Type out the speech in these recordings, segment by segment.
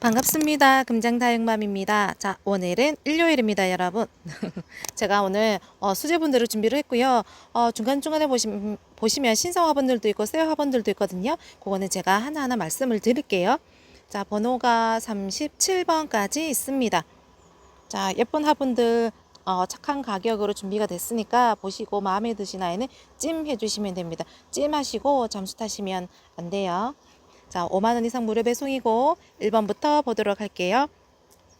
반갑습니다. 금장다육맘입니다. 자, 오늘은 일요일입니다, 여러분. 제가 오늘 어, 수제분들을 준비를 했고요. 어, 중간중간에 보시, 보시면 신성 화분들도 있고 새 화분들도 있거든요. 그거는 제가 하나하나 말씀을 드릴게요. 자, 번호가 37번까지 있습니다. 자, 예쁜 화분들 어, 착한 가격으로 준비가 됐으니까 보시고 마음에 드신 아이는 찜 해주시면 됩니다. 찜 하시고 잠수 타시면 안 돼요. 자, 5만 원 이상 무료 배송이고 1번부터 보도록 할게요.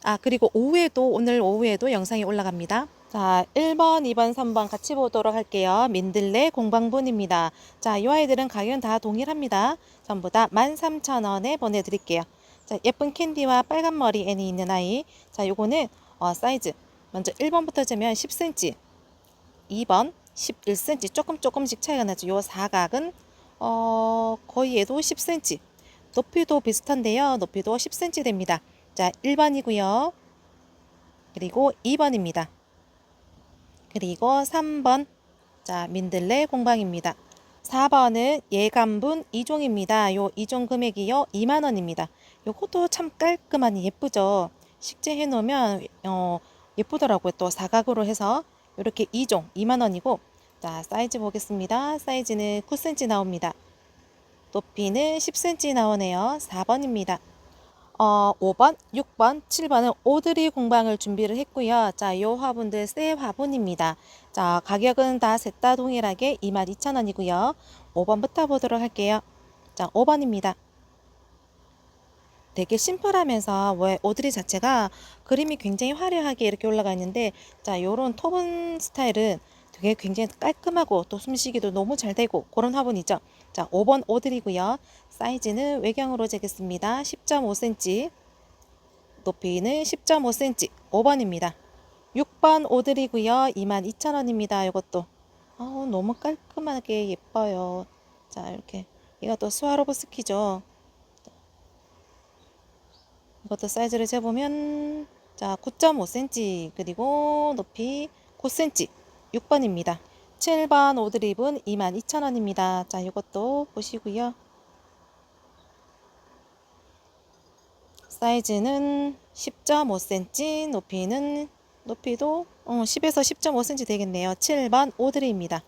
아, 그리고 오후에도 오늘 오후에도 영상이 올라갑니다. 자, 1번, 2번, 3번 같이 보도록 할게요. 민들레 공방분입니다. 자, 이 아이들은 가격은 다 동일합니다. 전부 다 13,000원에 보내드릴게요. 자, 예쁜 캔디와 빨간 머리 애니 있는 아이. 자, 요거는 어, 사이즈. 먼저 1번부터 재면 10cm, 2번 11cm 조금 조금씩 차이가 나죠. 요 사각은 어, 거의 얘도 10cm. 높이도 비슷한데요. 높이도 10cm 됩니다. 자, 1번이고요. 그리고 2번입니다. 그리고 3번. 자, 민들레 공방입니다. 4번은 예감분 2종입니다. 요 2종 금액이요. 2만 원입니다. 요것도 참 깔끔하니 예쁘죠. 식재해 놓으면 어, 예쁘더라고요. 또 사각으로 해서 이렇게 2종 2만 원이고 자, 사이즈 보겠습니다. 사이즈는 9cm 나옵니다. 높이는 10cm 나오네요. 4번입니다. 어, 5번, 6번, 7번은 오드리 공방을 준비를 했고요. 자, 요 화분들 새 화분입니다. 자, 가격은 다 셋 다 동일하게 22,000원이고요. 5번부터 보도록 할게요. 자, 5번입니다. 되게 심플하면서 왜 오드리 자체가 그림이 굉장히 화려하게 이렇게 올라가 있는데 자, 요런 토분 스타일은 되게 굉장히 깔끔하고 또 숨쉬기도 너무 잘 되고 그런 화분이죠. 자, 5번 오드리고요. 사이즈는 외경으로 재겠습니다. 10.5cm. 높이는 10.5cm. 5번입니다. 6번 오드리고요. 22,000원입니다. 이것도. 아우, 너무 깔끔하게 예뻐요. 자, 이렇게. 이것도 스와로브스키죠. 이것도 사이즈를 재보면 자 9.5cm 그리고 높이 9cm 6번입니다. 7번 오드립은 22,000원입니다. 자 이것도 보시고요. 사이즈는 10.5cm 높이는 높이도 어, 10에서 10.5cm 되겠네요. 7번 오드리입니다.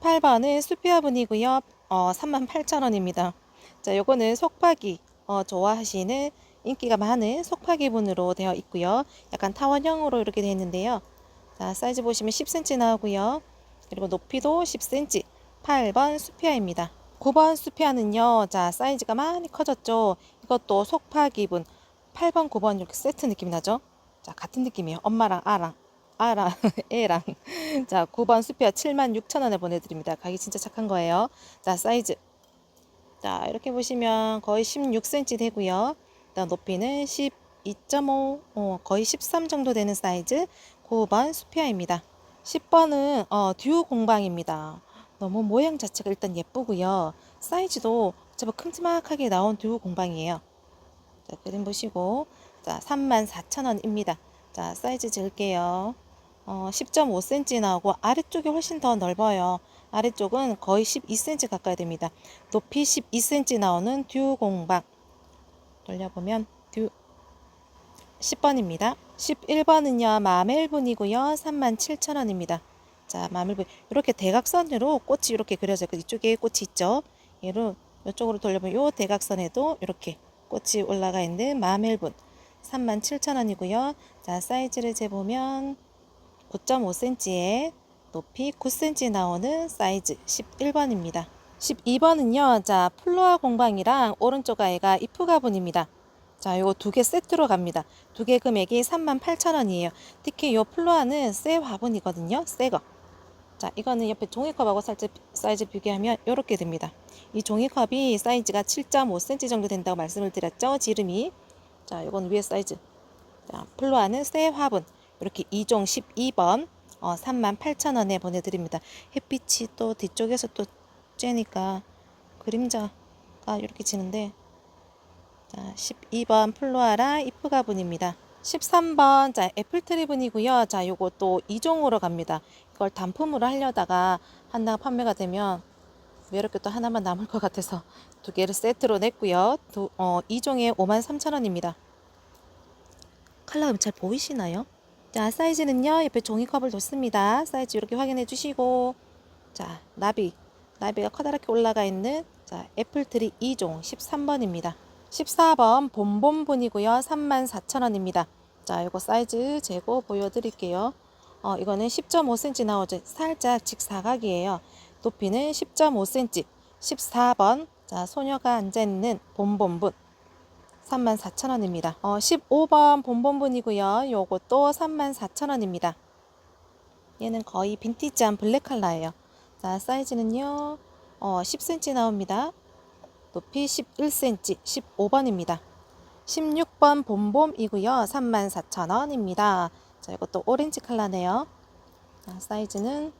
8번은 수피화분이고요. 어, 38,000원입니다. 자 요거는 속박이 어, 좋아하시는 인기가 많은 속파기분으로 되어 있고요. 약간 타원형으로 이렇게 되어 있는데요. 자, 사이즈 보시면 10cm 나오고요. 그리고 높이도 10cm. 8번 수피아입니다. 9번 수피아는요. 자, 사이즈가 많이 커졌죠. 이것도 속파기분. 8번, 9번 이렇게 세트 느낌 나죠? 자, 같은 느낌이에요. 엄마랑 아랑. 아랑, 애랑. 자, 9번 수피아 76,000원에 보내드립니다. 가기 진짜 착한 거예요. 자, 사이즈. 자, 이렇게 보시면 거의 16cm 되고요. 일단 높이는 12.5, 어, 거의 13 정도 되는 사이즈 9번 수피아입니다. 10번은 어, 듀 공방입니다. 너무 모양 자체가 일단 예쁘고요. 사이즈도 제법 큼지막하게 나온 듀 공방이에요. 자, 그림 보시고 자, 34,000원입니다. 자, 사이즈 재을게요. 어, 10.5cm 나오고 아래쪽이 훨씬 더 넓어요. 아래쪽은 거의 12cm 가까이 됩니다. 높이 12cm 나오는 듀 공방. 돌려보면 듀 10번입니다. 11번은요. 마멜분이고요. 37,000원입니다. 자, 마멜분 이렇게 대각선으로 꽃이 이렇게 그려져 있고 이쪽에 꽃이 있죠. 얘로 이쪽으로 돌려보면 요 대각선에도 이렇게 꽃이 올라가 있는 마멜분 37,000원이고요. 자, 사이즈를 재보면 9.5cm에 높이 9cm 나오는 사이즈 11번입니다. 12번은요. 자, 플로아 공방이랑 오른쪽 아이가 이프 가분입니다. 자, 요거 두 개 세트로 갑니다. 두 개 금액이 38,000원이에요. 특히 요 플로아는 새 화분이거든요. 새 거. 자, 이거는 옆에 종이컵하고 살짝 사이즈 비교하면 이렇게 됩니다. 이 종이컵이 사이즈가 7.5cm 정도 된다고 말씀을 드렸죠. 지름이. 자, 이건 위에 사이즈. 자, 플로아는 새 화분. 이렇게 2종 12번. 어, 38,000원에 보내드립니다. 햇빛이 또 뒤쪽에서 또 쬐니까 그림자가 이렇게 지는데 자, 12번 플로아라 이프 가 분입니다. 13번 자 애플트리 분이고요. 자 요거 또 2종으로 갑니다. 이걸 단품으로 하려다가 하나가 판매가 되면 외롭게 또 하나만 남을 것 같아서 두 개를 세트로 냈고요. 두, 어, 2종에 53,000원입니다. 컬러가 잘 보이시나요? 자, 사이즈는요. 옆에 종이컵을 뒀습니다. 사이즈 이렇게 확인해 주시고 자, 나비. 나비가 커다랗게 올라가 있는 자, 애플트리 2종 13번입니다. 14번 봄봄분이고요. 34,000원입니다. 자, 이거 사이즈 재고 보여드릴게요. 어, 이거는 10.5cm 나오죠. 살짝 직사각이에요. 높이는 10.5cm. 14번. 자, 소녀가 앉아있는 봄봄분. 34,000원입니다. 어, 15번 봄봄분이고요. 요것도 34,000원입니다. 얘는 거의 빈티지한 블랙 컬러예요. 자, 사이즈는요. 어, 10cm 나옵니다. 높이 11cm, 15번입니다. 16번 봄봄이고요. 34,000원입니다. 자, 이것도 오렌지 컬러네요. 자, 사이즈는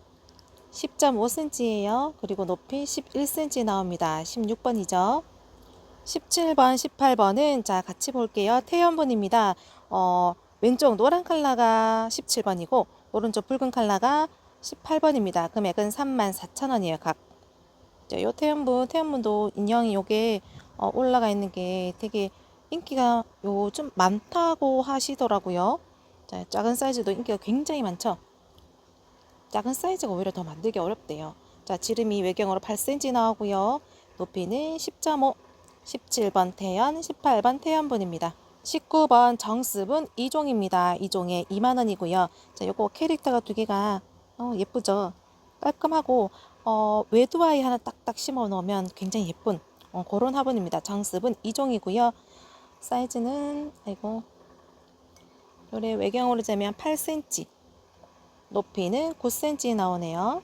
10.5cm예요. 그리고 높이 11cm 나옵니다. 16번이죠. 17번, 18번은 자, 같이 볼게요. 태연분입니다. 어, 왼쪽 노란 컬러가 17번이고 오른쪽 붉은 컬러가 18번입니다. 금액은 34,000원이에요. 각. 자, 요 태연분, 태연분도 인형이 요게 어, 올라가 있는 게 되게 인기가 요좀 많다고 하시더라고요. 자, 작은 사이즈도 인기가 굉장히 많죠. 작은 사이즈가 오히려 더 만들기 어렵대요. 자, 지름이 외경으로 8cm 나오고요. 높이는 10.5, 17번 태연, 18번 태연분입니다. 19번 정습은 2종입니다. 2종에 2만원이고요. 자, 요거 캐릭터가 두 개가 어, 예쁘죠? 깔끔하고 어, 외두아이 하나 딱딱 심어 놓으면 굉장히 예쁜 어, 그런 화분입니다. 정습은 2종이고요. 사이즈는 아이고 요래 외경으로 재면 8cm 높이는 9cm 나오네요.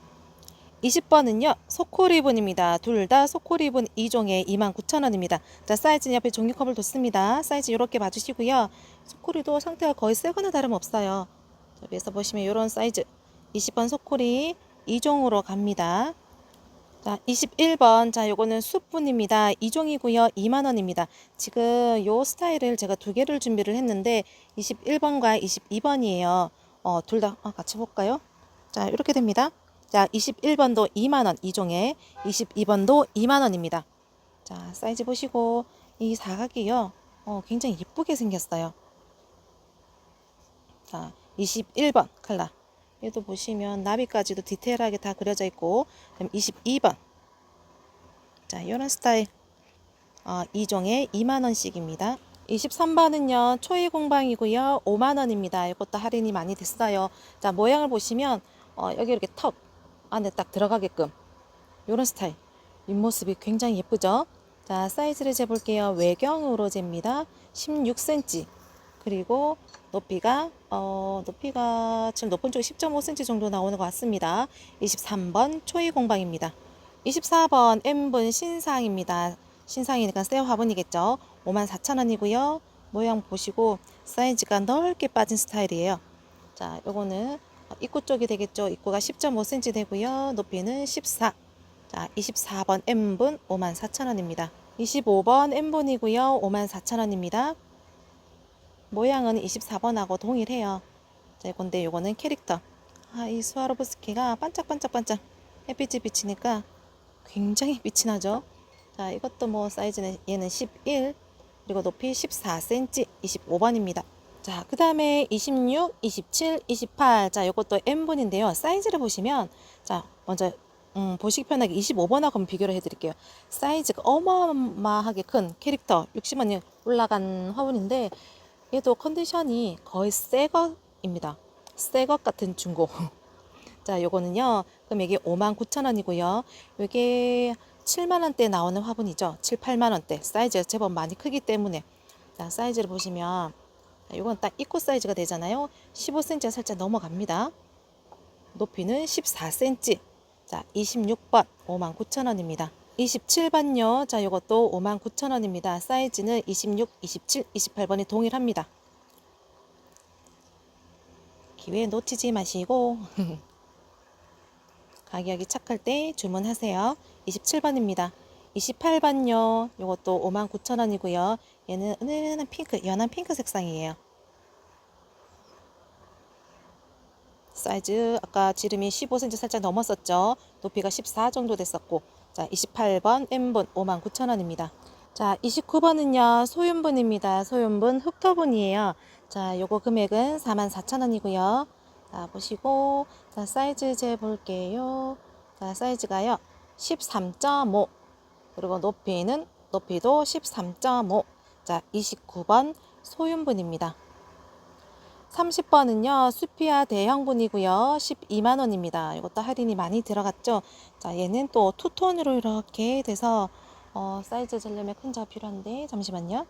20번은요, 소코리본입니다. 둘 다 소코리본 2종에 29,000원입니다. 자, 사이즈는 옆에 종이컵을 뒀습니다. 사이즈 이렇게 봐주시고요. 소코리도 상태가 거의 새거나 다름없어요. 자, 위에서 보시면 이런 사이즈. 20번 소코리 2종으로 갑니다. 자, 21번. 자, 요거는 숯분입니다. 2종이고요. 2만원입니다. 지금 요 스타일을 제가 두 개를 준비를 했는데, 21번과 22번이에요. 어, 둘 다 같이 볼까요? 자, 이렇게 됩니다. 자, 21번도 2만원, 2종에 22번도 2만원입니다. 자, 사이즈 보시고, 이 사각이요. 어, 굉장히 예쁘게 생겼어요. 자, 21번 컬러. 얘도 보시면 나비까지도 디테일하게 다 그려져 있고, 그다음 22번. 자, 이런 스타일. 어, 2종에 2만원씩입니다. 23번은요, 초이 공방이고요. 5만원입니다. 이것도 할인이 많이 됐어요. 자, 모양을 보시면, 어, 여기 이렇게 턱 안에 딱 들어가게끔. 이런 스타일. 윗모습이 굉장히 예쁘죠? 자, 사이즈를 재볼게요. 외경으로 잽니다. 16cm. 그리고 높이가, 어, 높이가 지금 높은 쪽에 10.5cm 정도 나오는 것 같습니다. 23번 초이 공방입니다. 24번 M분 신상입니다. 신상이니까 새 화분이겠죠. 54,000원이고요. 모양 보시고 사이즈가 넓게 빠진 스타일이에요. 자, 요거는 입구 쪽이 되겠죠. 입구가 10.5cm 되고요. 높이는 14. 자, 24번 M분 54,000원입니다. 25번 M분이고요. 54,000원입니다. 모양은 24번하고 동일해요. 자, 근데 요거는 캐릭터. 아, 이 스와로브스키가 반짝반짝반짝 햇빛이 비치니까 굉장히 빛이 나죠. 자, 이것도 뭐 사이즈는 얘는 11 그리고 높이 14cm 25번입니다. 자, 그 다음에 26, 27, 28. 자, 이것도 M분인데요. 사이즈를 보시면, 자, 먼저, 음, 보시기 편하게 25번하고 한번 비교를 해드릴게요. 사이즈가 어마어마하게 큰 캐릭터 60원이 올라간 화분인데, 얘도 컨디션이 거의 새 것입니다. 새 것 같은 중고. 자, 요거는요, 금액이 59,000원이고요. 요게 7만원대 나오는 화분이죠. 7, 8만원대. 사이즈가 제법 많이 크기 때문에. 자, 사이즈를 보시면, 자, 이건 딱 입구 사이즈가 되잖아요. 15cm가 살짝 넘어갑니다. 높이는 14cm. 자, 26번 59,000원입니다. 27번요. 자, 이것도 59,000원입니다. 사이즈는 26, 27, 28번이 동일합니다. 기회 놓치지 마시고 가격이 착할 때 주문하세요. 27번입니다. 28번요. 이것도 59,000원이고요. 얘는 은은한 핑크, 연한 핑크 색상이에요. 사이즈 아까 지름이 15cm 살짝 넘었었죠. 높이가 14 정도 됐었고 자 28번 M분 59,000원입니다. 자 29번은요 소윤분입니다. 소윤분 흑토분이에요. 자, 요거 금액은 44,000원이고요. 자, 보시고 자, 사이즈 재 볼게요. 자, 사이즈가요. 13.5 그리고 높이는 높이도 13.5 자, 29번 소윤분입니다. 30번은요, 수피아 대형분이고요. 12만 원입니다. 이것도 할인이 많이 들어갔죠. 자, 얘는 또 투톤으로 이렇게 돼서 어, 사이즈 재려면 큰 자 필요한데 잠시만요.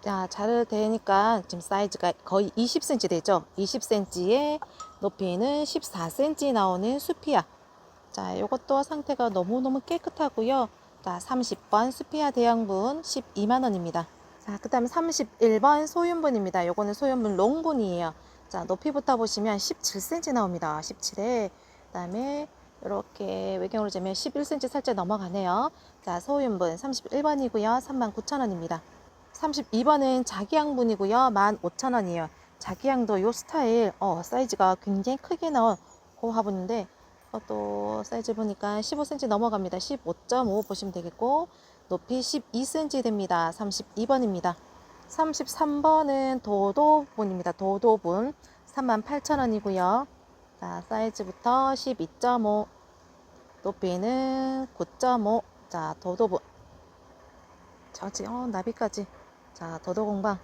자, 잘 되니까 지금 사이즈가 거의 20cm 되죠. 20cm에 높이는 14cm 나오는 수피아. 자, 이것도 상태가 너무너무 깨끗하고요. 자, 30번 수피아 대형분 12만 원입니다. 자, 그 다음에 31번 소윤분입니다. 요거는 소윤분 롱분이에요. 자, 높이부터 보시면 17cm 나옵니다. 17에 그 다음에 이렇게 외경으로 재면 11cm 살짝 넘어가네요. 자, 소윤분 31번이고요. 39,000원입니다. 32번은 자기양분이고요. 15,000원이에요. 자기양도 요 스타일 어, 사이즈가 굉장히 크게 나온 그 화분인데 어, 또 사이즈 보니까 15cm 넘어갑니다. 15.5 보시면 되겠고 높이 12cm 됩니다. 32번입니다. 33번은 도도분입니다. 도도분 38,000원이고요. 자, 사이즈부터 12.5 높이는 9.5 자, 도도분 저지 어, 나비까지 자, 도도공방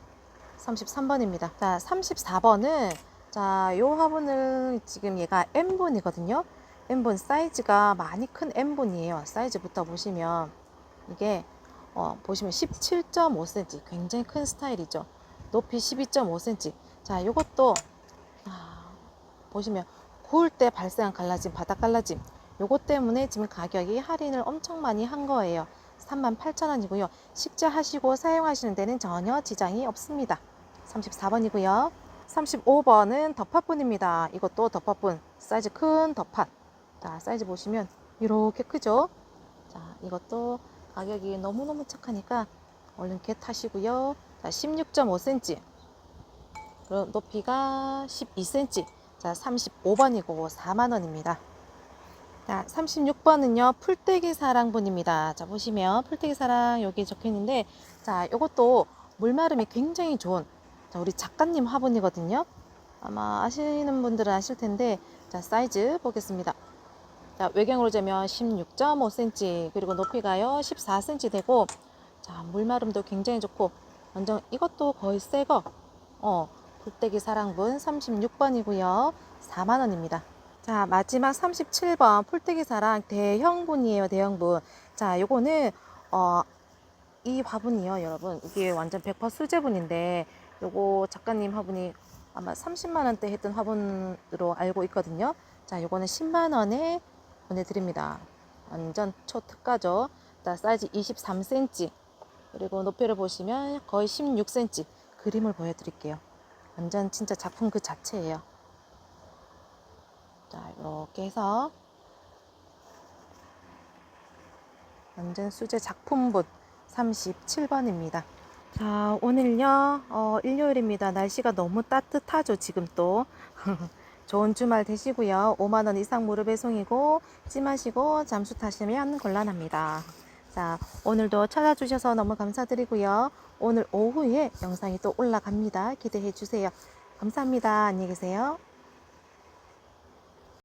33번입니다. 자, 34번은 자, 요 화분을 지금 얘가 M분이거든요. M분 사이즈가 많이 큰 M분이에요. 사이즈부터 보시면 이게 어, 보시면 17.5cm 굉장히 큰 스타일이죠. 높이 12.5cm. 자, 요것도 아, 보시면 구울 때 발생한 갈라짐, 바닥 갈라짐. 요것 때문에 지금 가격이 할인을 엄청 많이 한 거예요. 38,000원이고요. 식재하시고 사용하시는 데는 전혀 지장이 없습니다. 34번이고요. 35번은 덮밥분입니다. 이것도 덮밥분. 사이즈 큰 덮밥. 자, 사이즈 보시면 이렇게 크죠? 자, 이것도 가격이 너무너무 착하니까 얼른 개 타시고요. 자, 16.5cm. 그리고 높이가 12cm. 자, 35번이고 4만원입니다. 자, 36번은요, 풀떼기 사랑분입니다. 자, 보시면 풀떼기 사랑 여기 적혀 있는데, 자, 요것도 물마름이 굉장히 좋은, 자, 우리 작가님 화분이거든요. 아마 아시는 분들은 아실 텐데, 자, 사이즈 보겠습니다. 자, 외경으로 재면 16.5cm, 그리고 높이가요, 14cm 되고, 자, 물마름도 굉장히 좋고, 완전 이것도 거의 새 거, 어, 풀떼기 사랑분 36번이고요. 4만원입니다. 자, 마지막 37번 풀떼기 사랑 대형분이에요, 대형분. 자, 요거는 어, 이 화분이요, 여러분. 이게 완전 100% 수제분인데 요거 작가님 화분이 아마 30만 원대 했던 화분으로 알고 있거든요. 자, 요거는 10만 원에 보내드립니다. 완전 초특가죠. 자, 사이즈 23cm. 그리고 높이를 보시면 거의 16cm. 그림을 보여드릴게요. 완전 진짜 작품 그 자체예요. 자, 이렇게 해서 완전 수제 작품분 37번입니다. 자, 오늘요, 어, 일요일입니다. 날씨가 너무 따뜻하죠, 지금 또. 좋은 주말 되시고요. 5만원 이상 무료 배송이고, 찜하시고, 잠수 타시면 곤란합니다. 자, 오늘도 찾아주셔서 너무 감사드리고요. 오늘 오후에 영상이 또 올라갑니다. 기대해 주세요. 감사합니다. 안녕히 계세요.